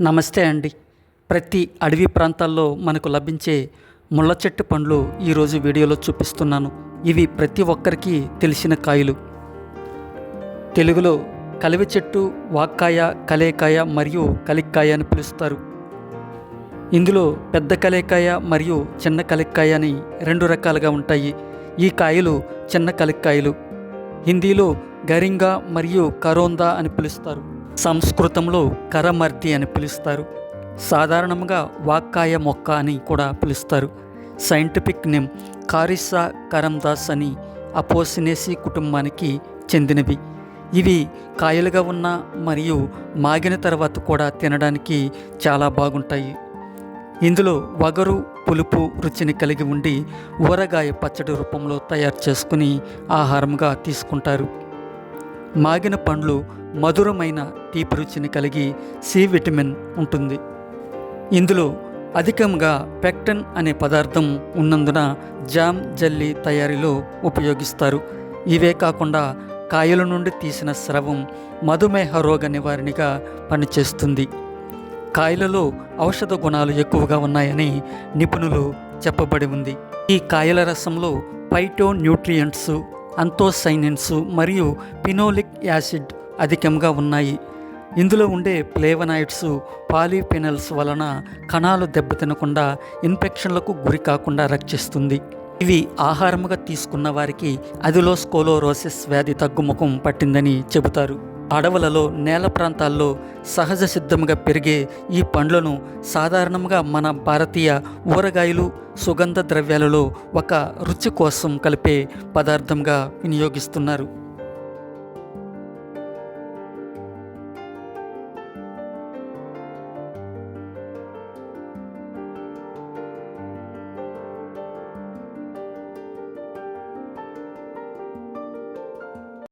నమస్తే అండి. ప్రతి అడవి ప్రాంతాల్లో మనకు లభించే ముళ్ళ చెట్టు పండ్లు ఈరోజు వీడియోలో చూపిస్తున్నాను. ఇవి ప్రతి ఒక్కరికి తెలిసిన కాయలు. తెలుగులో కలివి చెట్టు వాక్కాయ కలేకాయ మరియు కలిక్కాయ అని పిలుస్తారు. ఇందులో పెద్ద కలేకాయ మరియు చిన్న కలిక్కాయ అని రెండు రకాలుగా ఉంటాయి. ఈ కాయలు చిన్న కలిక్కాయలు. హిందీలో గరింగా మరియు కరోందా అని పిలుస్తారు. సంస్కృతంలో కరమర్ది అని పిలుస్తారు. సాధారణంగా వాక్కాయ మొక్క అని కూడా పిలుస్తారు. సైంటిఫిక్ నేమ్ కారిసా కరందాస్ అని అపోసినేసి కుటుంబానికి చెందినవి. ఇవి కాయలుగా ఉన్న మరియు మాగిన తర్వాత కూడా తినడానికి చాలా బాగుంటాయి. ఇందులో వగరు పులుపు రుచిని కలిగి ఉండి ఊరగాయ పచ్చడి రూపంలో తయారు చేసుకుని ఆహారంగా తీసుకుంటారు. మాగిన పండ్లు మధురమైన తీపి రుచిని కలిగి సి విటమిన్ ఉంటుంది. ఇందులో అధికంగా పెక్టన్ అనే పదార్థం ఉన్నందున జామ్ జల్లీ తయారీలో ఉపయోగిస్తారు. ఇవే కాకుండా కాయల నుండి తీసిన స్రవం మధుమేహ రోగ నివారణగా పనిచేస్తుంది. కాయలలో ఔషధ గుణాలు ఎక్కువగా ఉన్నాయని నిపుణులు చెప్పబడి ఉంది. ఈ కాయల రసంలో పైటో న్యూట్రియంట్స్ అంతోసైనిన్స్ మరియు పినోలిక్ యాసిడ్ అధికంగా ఉన్నాయి. ఇందులో ఉండే ప్లేవనాయిడ్స్ పాలీఫెనల్స్ వలన కణాలు దెబ్బతినకుండా ఇన్ఫెక్షన్లకు గురి కాకుండా రక్షిస్తుంది. ఇవి ఆహారముగా తీసుకున్న వారికి అదిలోస్కోలోరోసిస్ వ్యాధి తగ్గుముఖం పట్టిందని చెబుతారు. అడవులలో నేల ప్రాంతాల్లో సహజ సిద్ధంగా పెరిగే ఈ పండ్లను సాధారణంగా మన భారతీయ ఊరగాయలు సుగంధ ద్రవ్యాలలో ఒక రుచి కోసం కలిపే పదార్థంగా వినియోగిస్తున్నారు.